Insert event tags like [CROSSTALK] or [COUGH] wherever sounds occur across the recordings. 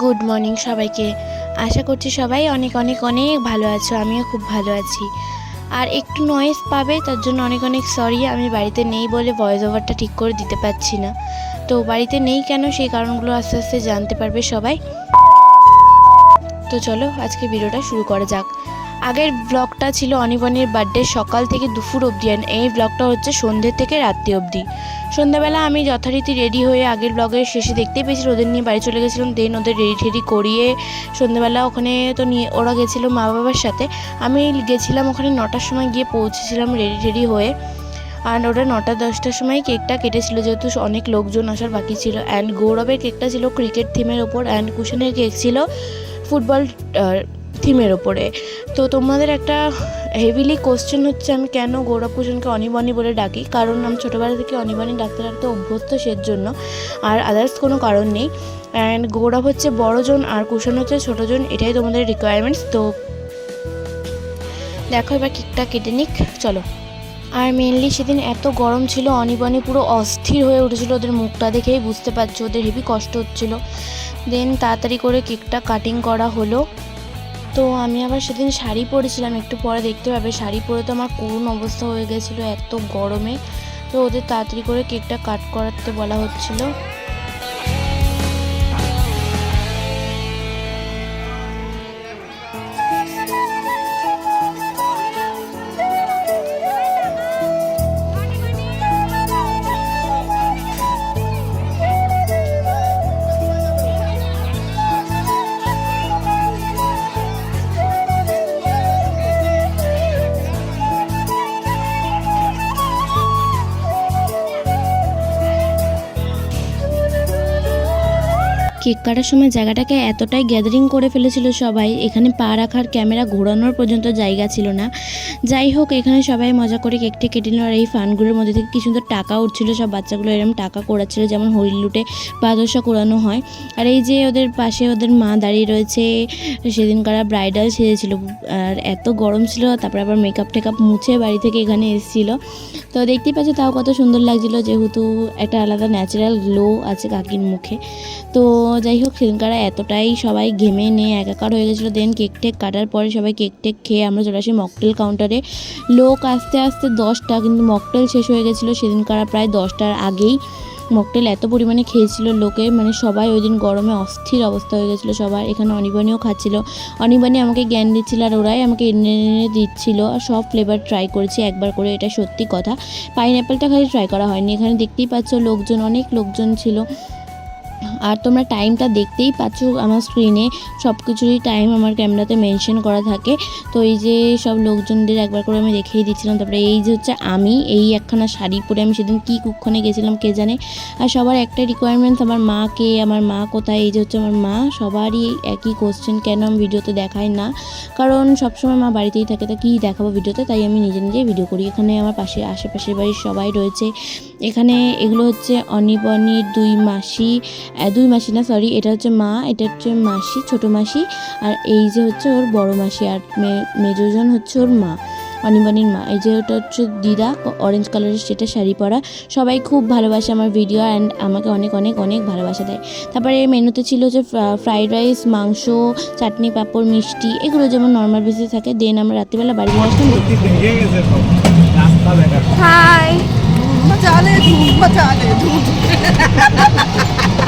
Good morning সবাইকে। আশা করছি সবাই অনেক অনেক অনেক ভালো আছো। আমিও খুব ভালো আছি। আর একটু নয়েজ পাবে তার জন্য অনেক অনেক সরি আমি বাড়িতে নেই বলে ভয়েস ওভারটা ঠিক করে দিতে পারছি না। তো বাড়িতে নেই কেন সেই কারণগুলো আস্তে আস্তে জানতে পারবে সবাই। তো চলো আজকে ভিডিওটা শুরু করা যাক। আগের ব্লগটা ছিল অনিবনের বার্থডে, সকাল থেকে দুপুর অবধি এই ব্লগটা হচ্ছে সন্ধ্যে থেকে রাত্রি অবধি। সন্ধ্যাবেলা আমি যথারীতি রেডি হয়ে আগের ব্লগের শেষে দেখতেই পেয়েছি ওদের নিয়ে বাড়ি চলে গেছিলাম দেন ওদের রেডি টেডি করিয়ে সন্ধ্যাবেলা ওখানে তো নিয়ে, ওরা গেছিল মা বাবার সাথে। আমি গেছিলাম ওখানে নটার সময় গিয়ে পৌঁছেছিলাম রেডি টেডি হয়ে। আর ওটা নটা, দশটার সময় কেকটা কেটেছিল, যেহেতু অনেক লোকজন আসার বাকি ছিল অ্যান্ড গৌরবের কেকটা ছিল ক্রিকেট থিমের ওপর অ্যান্ড কুশনের কেক ছিল ফুটবল থিমের ওপরে। তো তোমাদের একটা হেভিলি কোশ্চেন হচ্ছে, আমি কেন গৌরব কুশনকে অনিবনি বলে ডাকি? কারণ আমি ছোটোবেলা থেকে অনিবনি ডাকতে ডাকতে অভ্যস্ত সের জন্য আর আদার্স কোনো কারণ নেই। অ্যান্ড গৌরব হচ্ছে বড়জন আর কুশন হচ্ছে ছোটোজন এটাই তোমাদের রিকোয়ারমেন্টস তো দেখো এবার কেকটা কেটে নিক, চলো। আর মেনলি সেদিন এত গরম ছিল অনিবনি পুরো অস্থির হয়ে উঠেছিল, ওদের মুখটা দেখেই বুঝতে পারছ, ওদের হেভি কষ্ট হচ্ছিল। দেন তাড়াতাড়ি করে কেকটা কাটিং করা হলো। তো আমি আবার সেদিন শাড়ি পরেছিলাম, একটু পরে দেখতে পাবে। শাড়ি পরে তো আমার করুণ অবস্থা হয়ে গেছিল, এত গরমে। তো ওদের তাড়াতাড়ি করে কেকটা কাট করাতে বলা হচ্ছিল। কেক কাটার সময় জায়গাটাকে এতটাই গ্যাদারিং করে ফেলেছিল সবাই, এখানে পা রাখার ক্যামেরা ঘোরানোর পর্যন্ত জায়গা ছিল না। যাই হোক, এখানে সবাই মজা করে কেকটা কেটে নিল আর এই ফানগুলোর মধ্যে থেকে কি সুন্দর টাকা উঠছিল, সব বাচ্চাগুলো এরকম টাকা কোড়াচ্ছিল, যেমন হরিল লুটে বাদশা কোড়ানো হয়। আর এই যে ওদের পাশে ওদের মা দাঁড়িয়ে রয়েছে, সেদিনকার ব্রাইডাল সেজেছিল, আর এত গরম ছিল, তারপরে আবার মেকআপ টেকআপ মুছে বাড়ি থেকে এখানে এসেছিল। তো দেখতেই পাচ্ছ তাও কত সুন্দর লাগছিল, যেহেতু একটা আলাদা ন্যাচারাল গ্লো আছে কাকির মুখে। তো যাই হোক, সেদিনকার এতটাই সবাই ঘেমে নিয়ে একাকার হয়ে গেছিল। দেন কেক টেক কাটার পরে সবাই কেক টেক খেয়ে আমরা চলে আসি মকটেল কাউন্টারে লোক আস্তে আস্তে দশটা কিন্তু মকটেল শেষ হয়ে গেছিল। সেদিনকার প্রায় দশটার আগেই মকটেল এত পরিমাণে খেয়েছিল লোকে। মানে সবাই ওই দিন গরমে অস্থির অবস্থা হয়ে গেছিল সবার। এখানে অনিবানিও খাচ্ছিল। অনিবানি আমাকে জ্ঞান দিচ্ছিল আর ওরাই আমাকে এনে এনে দিচ্ছিল। আর সব ফ্লেভার ট্রাই করেছি একবার করে, এটা সত্যি কথা। পাইনঅ্যাপেলটা খালি ট্রাই করা হয়নি। এখানে দেখতেই পাচ্ছ, লোকজন, অনেক লোকজন ছিল। আর তোমরা টাইমটা দেখতেই পাচ্ছ আমার স্ক্রিনে সব কিছুরই টাইম আমার ক্যামেরাতে মেনশন করা থাকে। তো এই যে সব লোকজনদের একবার করে আমি দেখিয়ে দিচ্ছিলাম, তারপরে এই যে হচ্ছে আমি, এই একখানা শাড়ি পরে আমি সেদিন কী কুক্ষণে গেছিলাম কে জানে? আর সবার একটা রিকোয়ারমেন্টস আমার মা কে, আমার মা কোথায়, এই যে হচ্ছে আমার মা, সবারই একই কোশ্চেন কেন আমি ভিডিওতে দেখাই না? কারণ সবসময় মা বাড়িতেই থাকে, তা কী দেখাবো ভিডিওতে? তাই আমি নিজে নিজেই ভিডিও করি। এখানে আমার পাশে, আশেপাশের বাড়ির সবাই রয়েছে। এখানে এগুলো হচ্ছে অনিবনির দুই মাসি দুই মাসি না সরি এটা হচ্ছে মা এটা হচ্ছে মাসি ছোট মাসি আর এই যে হচ্ছে ওর বড় মাসি আর মে- মেজোজন হচ্ছে ওর মা অনিবানির মা এই যে ওটা হচ্ছে দিদা অরেঞ্জ কালারের সেটা শাড়ি পরা সবাই খুব ভালোবাসে আমার ভিডিও অ্যান্ড আমাকে অনেক অনেক অনেক ভালোবাসা দেয়। তারপরে মেনুতে ছিল যে ফ্রাইড রাইস মাংস চাটনি পাঁপড় মিষ্টি এগুলো যেমন নর্মাল বেসিস থাকে দেন আমরা রাত্রিবেলা বাড়ি আসলাম হাই [LAUGHS]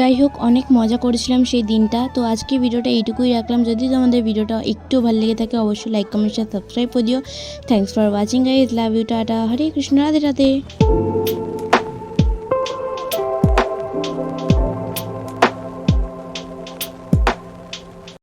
যাই হোক অনেক মজা করেছিলাম সেই দিনটা। তো আজকে ভিডিওটা এইটুকুই রাখলাম। যদি তোমাদের ভিডিওটা একটু ভালো লেগে থাকে অবশ্যই লাইক কমেন্ট সাবস্ক্রাইব করে দিও। Thanks for watching guys love you tata Hare Krishna Radhe Radhe